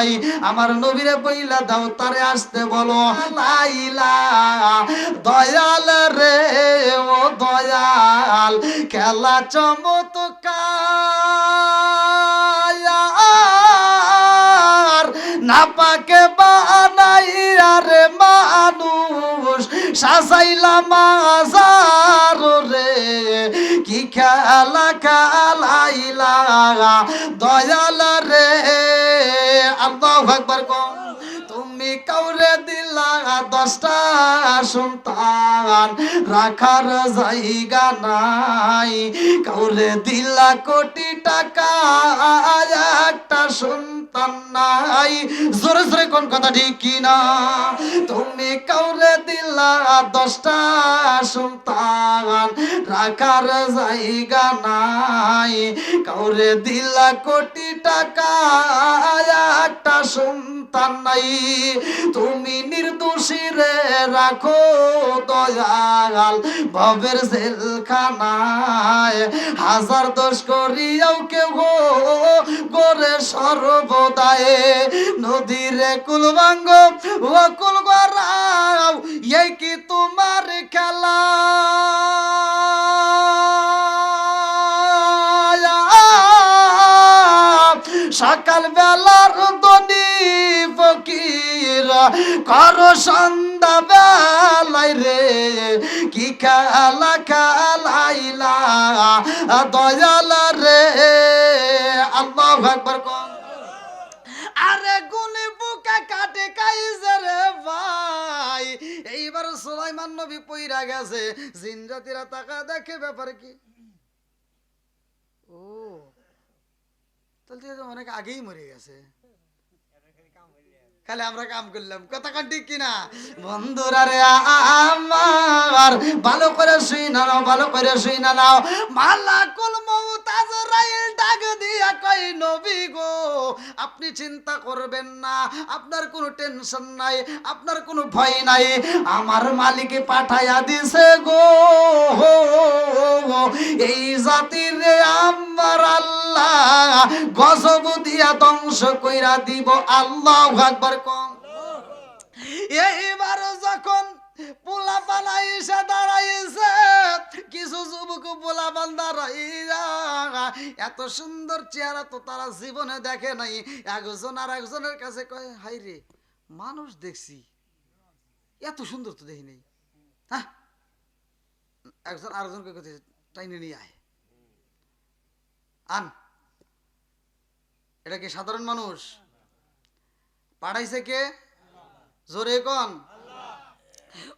নাই আমার নবীরে বইলা দাও, তারে আসতে বলো। লাইলা, দয়াল রে, ও দয়াল, খেলা চমৎকার। না পাকে বানাই আরে মানুষ, সাজাইলাম আজার রে। কি খেলা খেলাইলা, দয়াল রে আকবার কম তুমি কাউরে দিলা দশটা সন্তান রাখার জায়গা নাই। কাউরে দিলা কোটি টাকা একটা সন্তান নাই। জোরে জোরে কোন কথা ঠিক কিনা? তুমি কাউরে দিলা দশটা সন্তান, রাখার জায়গা নাই। কাউরে দিলা কোটি টাকা একটা সন্তান নাই। তুমি নির্দোষী রে, রাখো দয়াল ভবের জেলখানায়। হাজার দোষ করিয়াও কেউ করে সর্বদায়ে। নদীরে কুলবাঙ্গ ও কুল গরাও এই কি তোমার খেলা? সকাল বেলার দনি কর সন্ধ্যা বেলাই রে, কি খেলা খেলাইলা? দয়াল রে, আল্লাহ একবার আরে বুকা কাটে কাইজে রে ভাই, এইবার সুলাইমান নবী পইরা গেছে, জিনজাতিরা তাকা দেখে ব্যাপার কি? ও, তাহলে অনেক আগেই মরে গেছে। খালি আমরা কাম করলাম। কথা ঠিক কিনা? বন্ধুরা রে আমার ভালো করে শুই না নাও, ভালো করে শুই না নাও। মালাকুল মউত আজরাইল ডাক দিয়া কই নবী গো, আপনি চিন্তা করবেন না, আপনার কোনো টেনশন নাই, আপনার কোনো ভয় নাই। আমার মালিকে পাঠাইয়া দিছে গো এই জাতির আমার আল্লাহ, গজব দিয়া ধ্বংস কইরা দিব। আল্লাহ আকবার কম। পোলা বান দাঁড়াইয়া এত সুন্দর চেহারা তো তারা জীবনে দেখে নাই। একজন আর একজনের কাছে কয়, হাই রে, মানুষ দেখছি, এত সুন্দর তো দেখি নাই। হ্যাঁ? একজন আরেকজনকে কথা টাইনে নিয়ে আয়। আন। এটা কি সাধারণ মানুষ? পাঠাইছে কে? জোরে কন।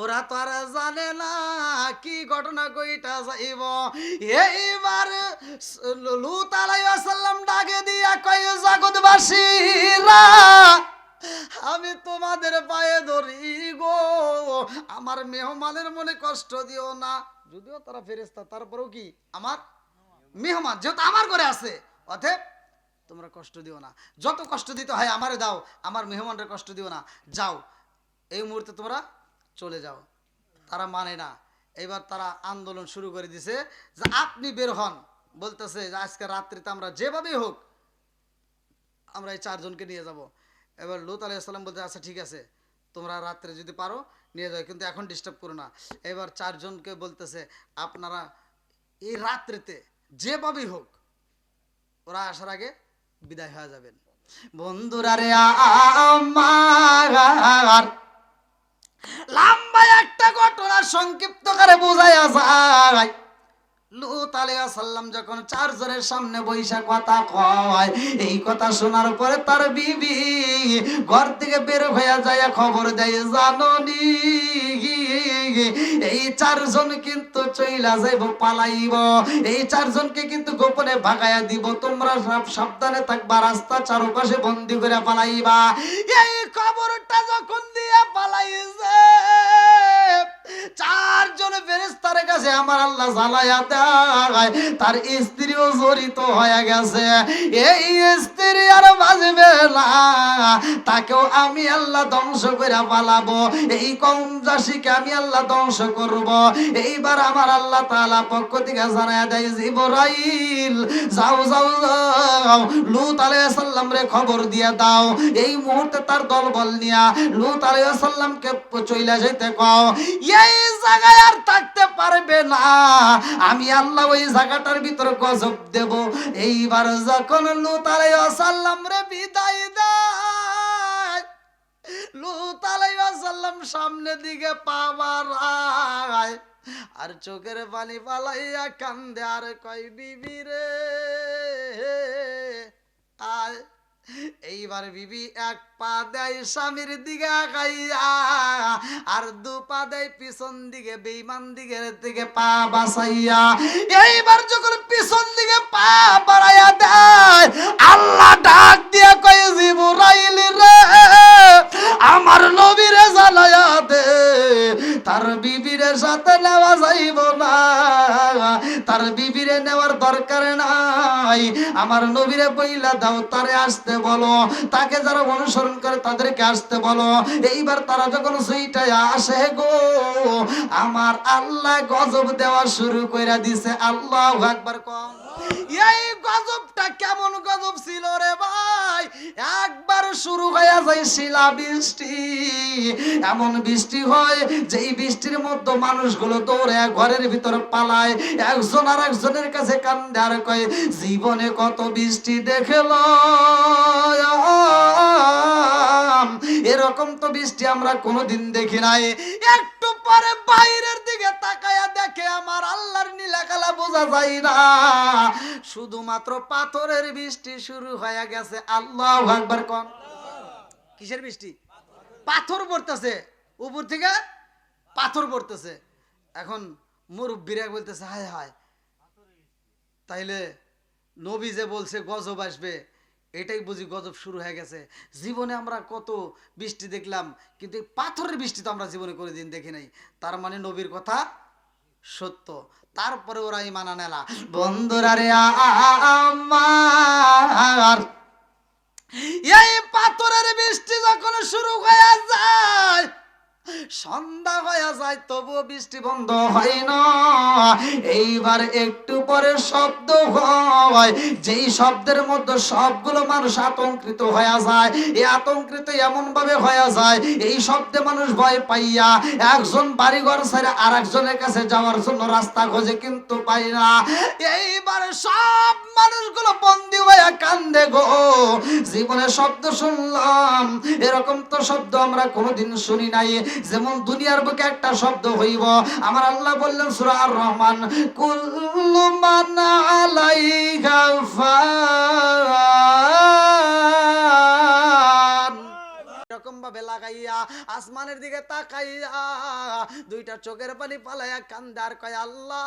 ওরা তো আর জানে না কি ঘটনা কইটা যাইব। এইবার লুত আলাইসাল্লাম ডাকে দিয়া কয় জগৎবাসীরা আমি তোমাদের পায়ে ধরি গো। আমার মেহমানের মনে কষ্ট দিও না। যদিও তারা ফেরেস্তা তারপরেও কি? আমার মেহমান, যেহেতু আমার ঘরে আছে, অতএব তোমরা কষ্ট দিও না। যত কষ্ট দিতে হয়, আমারে দাও। আমার মেহমানরা কষ্ট দিও না। যাও, এই মুহূর্তে তোমরা চলে যাও। তারা মানে না। এবার তারা আন্দোলন শুরু করে দিছে যে আপনি বের হন। বলতেছে যে আজকে রাত্রিতে আমরা যেভাবেই হোক আমরা এই চারজনকে নিয়ে যাব। এবার লুত আলাইসাল্লাম বলতে আচ্ছা ঠিক আছে। তোমরা রাত্রে যদি পারো নিয়ে যাও, কিন্তু এখন ডিস্টার্ব করো না। এবার চারজনকে বলতেছে, আপনারা এই রাত্রিতে যেভাবেই হোক ওরা আসার আগে বিদায় হয়ে যাবেন। বন্ধুরা রে আমার লম্বা একটা ঘটনা সংক্ষিপ্ত করে বোঝায় যায়। লুত যখন চারজনের সামনে বৈশা কথা কয়, এই কথা শোনার পরে তার বিবি ঘর থেকে বের হয়ে যায় খবর দেয়, জাননি এই চারজন কিন্তু চইলা যাইব, পালাইব। এই চারজনকে কিন্তু গোপনে ভাগাইয়া দিব। তোমরা সব সাবধানে থাকবা, রাস্তা চারপাশে বন্দি করে পালাইবা। এই খবরটা যখন দিয়া পালাইছে চারজন ফেরেস্তার কাছে আমার আল্লাহ জ্বালায়া দেয়। তার স্ত্রীও জড়িত হয়ে গেছে। এই স্ত্রী আর বাজবে না। তাকেও আমি আল্লাহ ধ্বংস করে পালাবো এই কম চাষিকে আমি আল্লাহ ধ্বংস করব। এইবার আমার আল্লাহ তাআলা পক্ষ থেকে দেয়, জিবরাইল, যাও যাও যাও। লুত আলাইহিস সালাম রে খবর দিয়ে দাও। এই মুহূর্তে তার দলবল নিয়া লুত আলাইহিস সালামকে চইলা যাইতে কও। এই জায়গায় আর থাকতে পারবে না। আমি আল্লাহ ওই জায়গাটার ভিতর গজব দেব। এইবার যখন রে বিদায় দেয় সামনে দিকে পাবার আর চোখের পানি পালাইয়া কান্দে, আর কয় বিবি রে? আয়। এইবার বিবি এক পা দেয় স্বামীর দিকে আর দু পা দেয় পিছন দিকে বেইমান দিকের দিকে পা বাসাইয়া এইবার যখন পিছন দিকে পা বাড়াইয়া দেয়, আল্লাহ ডাক দিয়ে দিয়া জীব রাইলি রে আমার নবীরে জ্বালায়া দে তার বিবিরে সাথে নেওয়া যাইব না। তার বিবিরে নেওয়ার দরকার নাই। আমার নবীরে বইলা দাও, তারে আসতে বলো। তাকে যারা অনুসরণ করে তাদেরকে আসতে বলো। এইবার তারা যখন সুইটায় আসে গো, আমার আল্লাহ গজব দেওয়া শুরু করে দিছে। আল্লাহ একবার কম। এই গজবটা কেমন গজব ছিল রে ভাই? একবার শুরু হয়ে যায় শিলা বৃষ্টি। এমন বৃষ্টি হয়, যেই বৃষ্টির মধ্যে মানুষগুলো দৌড়ে ঘরের ভিতর পালায়। একজন আর একজনের কাছে কান্দে আর কয়, জীবনে কত বৃষ্টি দেখল? এরকম তো বৃষ্টি আমরা কোনোদিন দেখি নাই। একটু পরে বাইরের দিকে তাকায়া দেখে আমার আল্লাহর নীলাকালা বোঝা যায় না। শুধুমাত্র পাথরের বৃষ্টি শুরু হয়ে গেছে। আল্লাহ একবার কন। কিসের বৃষ্টি? পাথর পড়তেছে। উপর থেকে পাথর পড়তেছে। এখন মুরব্বীরা বলতেছে, হায় হায়। তাইলে নবী যে বলছে, গজব আসবে। এটাই বুঝি গজব শুরু হয়ে গেছে। জীবনে আমরা কত বৃষ্টি দেখলাম, কিন্তু এই পাথরের বৃষ্টি তো আমরা জীবনে করে দিন দেখি নাই। তার মানে নবীর কথা সত্য। তারপরে ওরাই মানা নেলা বন্ধুরা রে আমার। এই পাথরের বৃষ্টি যখন শুরু হয়ে যায় সন্ধ্যা হয়ে যায়, তবুও বৃষ্টি বন্ধ হয় না। এইবার একটু পরে শব্দ হয়। যেই শব্দের মধ্যে সবগুলো মানুষ আতঙ্কিত হয়ে যায় এই আতঙ্কিত এমন ভাবে হয়ে যায়, এই শব্দে মানুষ ভয় পাইয়া একজন বাড়িঘর ছেড়ে আর একজনের কাছে যাওয়ার জন্য রাস্তা খোঁজে কিন্তু পাই না। এইবার সব মানুষগুলো বন্দি হয়ে কান্দে গো। জীবনে শব্দ শুনলাম, এরকম তো শব্দ আমরা কোনোদিন শুনি নাই। যেমন দুনিয়ার বুকে একটা শব্দ হইব। আমার আল্লাহ বললেন, সুরা আর রহমান কুল্লু মান আলাইহা ভাবে লাগাইয়া, আসমানের দিকে তাকাইয়া, দুইটা চোখের পানি পালাইয়া কান্দার কয়, আল্লাহ,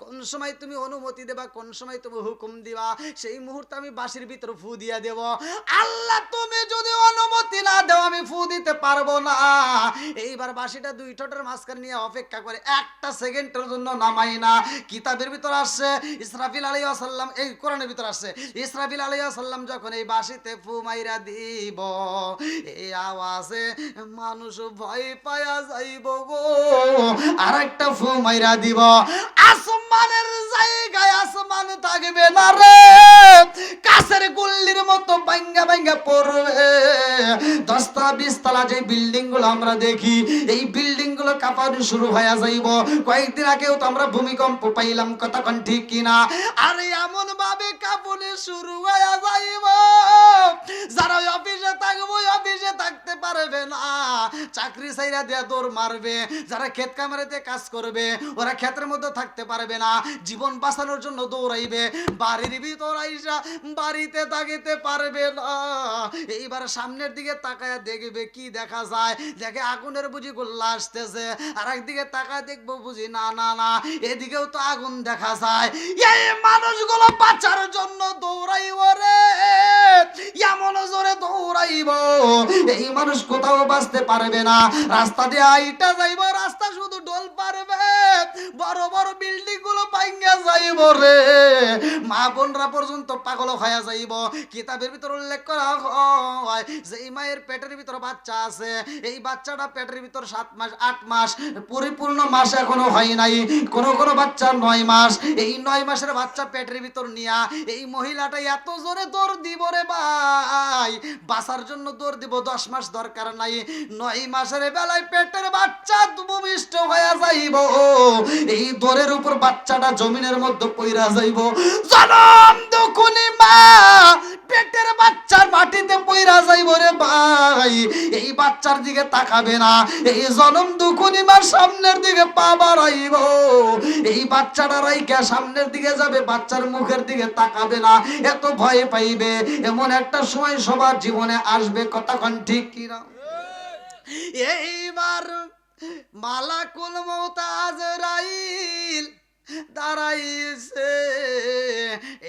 কোন সময় তুমি অনুমতি দেবা, কোন সময় তুমি হুকুম দিবা? সেই মুহূর্তে আমি বাঁশির ভিতর ফু দিয়া দেব। আল্লাহ, তুমি যদি অনুমতি না দেও, আমি ফু দিতে পারব না। এইবার বাঁশিটা দুই ঠোঁটের মাঝখানে নিয়ে অপেক্ষা করে একটা সেকেন্ডের জন্য নামাই না। কিতাবের ভিতর আসছে, ইসরাফিল আলী আসাল্লাম এই কোরআনের ভিতর আসছে, ইসরাফিল আলী আসাল্লাম যখন এই বাঁশিতে ফু মাইরা দিব এই আওয়াজে মানুষ ভয় পায়া যাইব গো। আর একটা ফু মাইরা দিব। আসমানের জায়গায় আসমান থাকবে না রে। কাছের গুল্লির মতো ভাঙ্গা ভাঙ্গা পড়বে। দশতলা বিশতলা যে বিল্ডিংগুলো আমরা দেখি, এই বিল্ডিং গুলো কাঁপানো শুরু হয়ে যাইব। কয়েকদিন আগেও তো আমরা ভূমিকম্প পাইলাম কতক্ষণ ঠিক কিনা? আরে এমন ভাবে কাঁপনে শুরু হয়ে যাইব। যারা ওই অফিসে থাকব অফিসে থাকতে পারবে না। চাকরি সাইরা দিয়ে দৌড় মারবে। যারা ক্ষেত কামারেতে কাজ করবে, ওরা ক্ষেতের মধ্যে থাকতে পারবে না। জীবন বাঁচানোর জন্য দৌড়াইবে। বাড়ির ভিতর আইসা বাড়িতে থাকিতে পারবে না। এইবার সামনের দিকে তাকায় দেখবে কি দেখা যায়। দেখে আগুনের বুঝি গোল্লা আসতেছে। আর একদিকে তাকায় দেখব বুঝি না না না, এদিকেও তো আগুন দেখা যায়। এই মানুষগুলো বাঁচার জন্য দৌড়াইব রে। এমন জোরে দৌড়াইব। এই মানুষ কোথাও বাঁচতে পারবে না। রাস্তা দিয়ে আইটা যাইব, রাস্তা শুধু ডোল পারবে। বড় বড় বিল্ডিংগুলো যাইব রে। মা বোনরা পর্যন্ত পাগল হয়ে যাইব। কিতাবের ভিতর উল্লেখ করা হয় যে, এই মায়ের পেটের ভিতর বাচ্চা আছে। এই বাচ্চাটা পেটের ভিতর সাত মাস, আট মাস পরিপূর্ণ মাস এখনও হয় নাই। বাচ্চা নয় মাস। এই নয় মাসের বাচ্চা পেটের ভিতর নিয়া এই মহিলাটা এত জোরে দৌড় দিব রে ভাই। বাঁচার জন্য দৌড় দিব, দশ মাস দরকার নাই। নয় মাসের বেলায় পেটের বাচ্চা ভূমিষ্ঠ হয়ে যাইব। এই দৌড়ের উপর বাচ্চাটা জমিনের মধ্যে পইরা যাইব। জনম দুকুনি মা, পেটের বাচ্চার মাটিতে পইরা যাইব রে ভাই। এই বাচ্চার দিকে তাকাবে না, এই জনম দুকুনি মার সামনের দিকে পা বাড়াইব। এই বাচ্চাটা রাইকা সামনের দিকে যাবে, বাচ্চার মুখের দিকে তাকাবে না। এত ভয় পাইবে, এমন একটা সময় সবার জীবনে আসবে কতক্ষণ ঠিক কিনা? এইবার মালাকুল মৌতাজ রাইল দাঁড়াইছে।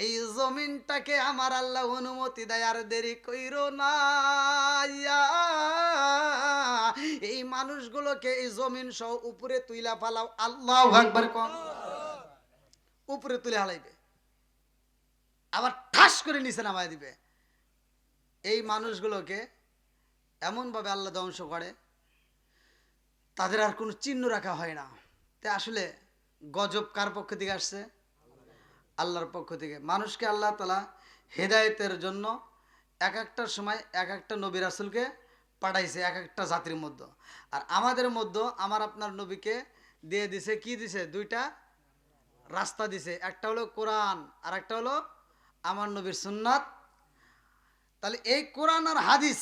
এই জমিনটাকে আমার আল্লাহ অনুমতি দেয়, আর দেরি কইর না। এই মানুষগুলোকে এই জমিন সহ উপরে তুইলা ফালাও। আল্লাহ একবার কম। উপরে তুলে হালাইবে। আবার ঠাস করে নিচে নামায় দিবে। এই মানুষগুলোকে এমনভাবে আল্লাহ ধ্বংস করে, তাদের আর কোনো চিহ্ন রাখা হয় না। তাই আসলে গজব কার পক্ষ থেকে আসছে? আল্লাহর পক্ষ থেকে। মানুষকে আল্লাহ তালা হেদায়েতের জন্য এক একটা সময় এক একটা নবী রাসুলকে পাঠাইছে, এক একটা জাতির মধ্যে। আর আমাদের মধ্যে আমার আপনার নবীকে দিয়ে দিছে, কি দিছে? দুইটা রাস্তা দিছে। একটা হলো কোরআন, আর একটা হলো আমার নবীর সুন্নাত। তাহলে এই কোরআন আর হাদিস,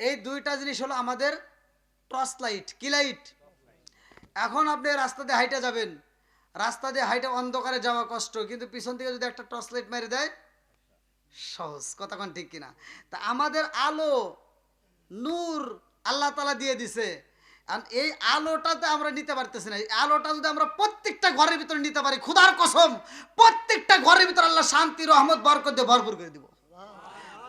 এই দুইটা জিনিস হলো আমাদের টর্চ লাইট কি লাইট এখন আপনি রাস্তা দিয়ে হাইটে যাবেন। রাস্তা দিয়ে হাইটে অন্ধকারে যাওয়া কষ্ট, কিন্তু পিছন থেকে যদি একটা টর্চ লাইট মেরে দেয়, সহজ কতক্ষণ ঠিক কিনা? তা আমাদের আলো, নূর আল্লাহ তালা দিয়ে দিছে। আর এই আলোটাতে আমরা নিতে পারতেছি না। এই আলোটা যদি আমরা প্রত্যেকটা ঘরের ভিতরে নিতে পারি ক্ষুধার কসম, প্রত্যেকটা ঘরের ভিতরে আল্লাহ শান্তি, রহমত, বরকত দিয়ে ভরপুর করে দিব।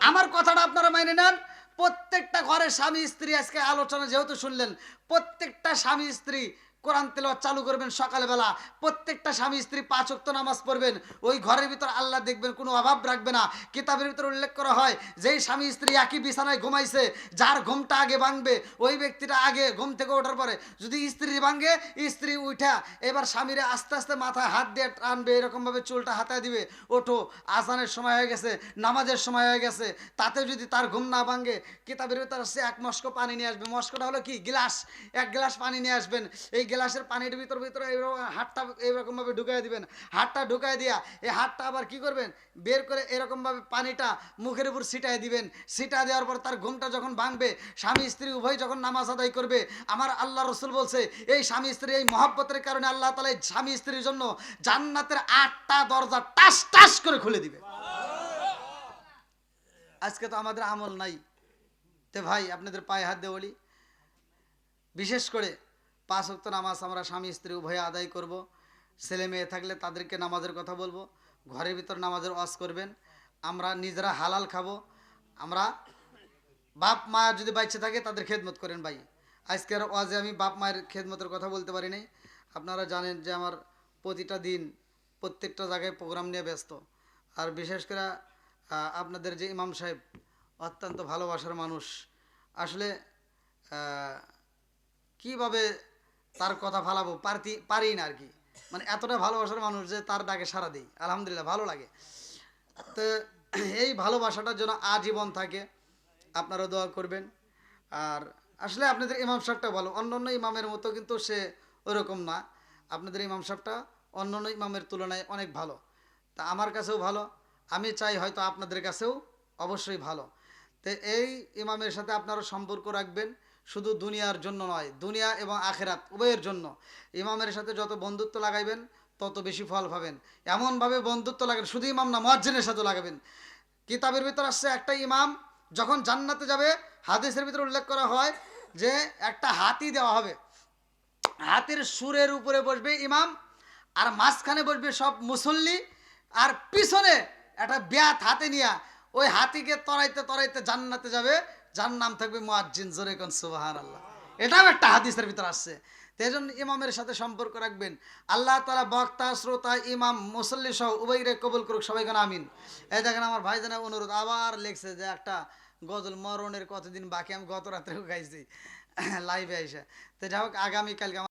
আমার কথাটা আপনারা মাইনে নেন, প্রত্যেকটা ঘরের স্বামী, স্ত্রী আজকে আলোচনা যেহেতু শুনলেন, প্রত্যেকটা স্বামী, স্ত্রী কোরআন তেলাওয়াত চালু করবেন সকালবেলা। প্রত্যেকটা স্বামী স্ত্রী পাঁচ ওয়াক্ত নামাজ পড়বেন। ওই ঘরের ভিতর আল্লাহ দেখবেন, কোনো অভাব রাখবে না। কিতাবের ভিতর উল্লেখ করা হয়, যেই স্বামী স্ত্রী একই বিছানায় ঘুমাইছে, যার ঘুমটা আগে ভাঙবে, ওই ব্যক্তিটা আগে ঘুম থেকে ওঠার পরে যদি স্ত্রী ভাঙে, স্ত্রী উঠা এবার স্বামীরে আস্তে আস্তে মাথায় হাত দিয়ে টানবে, এরকমভাবে চুলটা হাতায় দিবে, ওঠো, আজানের সময় হয়ে গেছে, নামাজের সময় হয়ে গেছে, তাতে যদি তার ঘুম না ভাঙে, কিতাবের ভিতর সে এক মস্ক পানি নিয়ে আসবে। মস্কটা হলো কি? গ্লাস। এক গ্লাস পানি নিয়ে আসবেন। এই গ্লাসের পানির ভিতর ভিতরে এইরকম হাতটা এইরকমভাবে ঢুকাই দিবেন। হাতটা ঢুকাই দিয়া এই হাতটা আবার কি করবেন? বের করে এরকমভাবে পানিটা মুখের উপর ছিটাই দিবেন। ছিটা দেওয়ার পর তার ঘুমটা যখন ভাঙবে, স্বামী স্ত্রী উভয় যখন নামাজ আদায় করবে, আমার আল্লাহ রসুল বলছে, এই স্বামী স্ত্রী, এই মহাব্বতের কারণে আল্লাহ তালা স্বামী স্ত্রীর জন্য জান্নাতের আটটা দরজা টাস টাস করে খুলে দিবে। আজকে তো আমাদের আমল নাই। তে ভাই, আপনাদের পায়ে হাত দিয়ে বলি। বিশেষ করে পাঁচ ওয়াক্ত নামাজ আমরা স্বামী, স্ত্রী, উভয়ে আদায় করব। ছেলে মেয়ে থাকলে তাদেরকে নামাজের কথা বলব। ঘরের ভিতর নামাজের ওয়াজ করবেন। আমরা নিজেরা হালাল খাব। আমরা বাপ মা যদি বাইচে থাকে তাদের খেদমত করেন ভাই। আজকের ওয়াজে আমি বাপ মায়ের খেদমতের কথা বলতে পারি নাই। আপনারা জানেন যে আমার প্রতিটা দিন প্রত্যেকটা জায়গায় প্রোগ্রাম নিয়ে ব্যস্ত। আর বিশেষ করে আপনাদের যে ইমাম সাহেব অত্যন্ত ভালোবাসার মানুষ। আসলে কীভাবে তার কথা ফালাবো, পারতি, পারি না আর কি মানে এতটা ভালোবাসার মানুষ যে তার ডাকে সারা দিই। আলহামদুলিল্লাহ, ভালো লাগে। তো এই ভালোবাসাটার জন্য আজীবন থাকে। আপনারা দোয়া করবেন। আর আসলে আপনাদের ইমাম সাহেবটা ভালো। অন্য অন্য ইমামের মতো কিন্তু সে ওরকম না। আপনাদের ইমাম সাহেবটা অন্য অন্য ইমামের তুলনায় অনেক ভালো। তা আমার কাছেও ভালো। আমি চাই হয়তো আপনাদের কাছেও অবশ্যই ভালো। তো এই ইমামের সাথে আপনারা সম্পর্ক রাখবেন। শুধু দুনিয়ার জন্য নয়, দুনিয়া এবং আখেরাত উভয়ের জন্য। ইমামের সাথে যত বন্ধুত্ব লাগাইবেন, তত বেশি ফল পাবেন। এমনভাবে বন্ধুত্ব লাগাবেন, শুধু ইমাম না মজ্জেনের সাথে লাগাবেন। কিতাবের ভিতর আসছে একটা ইমাম, যখন জান্নাতে যাবে, হাদিসের ভিতরে উল্লেখ করা হয় যে একটা হাতি দেওয়া হবে। হাতির সুরের উপরে বসবে ইমাম, আর মাঝখানে বসবে সব মুসল্লি, আর পিছনে একটা ব্যাত হাতে নিয়া, ওই হাতিকে তরাইতে তরাইতে জান্নাতে যাবে। যার নাম থাকবে মোয়াজ্জিন জোরে কন সুবাহান আল্লাহ এটাও একটা হাদিসের ভিতর আসছে। তেজন ইমামের সাথে সম্পর্ক রাখবেন। আল্লাহ তারা বক্তা, শ্রোতা, ইমাম, মুসল্লি সহ উভয়রে কবুল করুক সবাই কেন আমিন। এই দেখেন আমার ভাই জানা অনুরোধ আবার লিখছে যে একটা গজল মরণের কতদিন বাকি আমি গত রাত্রেও গাইছি। লাইভে এসে তো যাই হোক, আগামীকালকে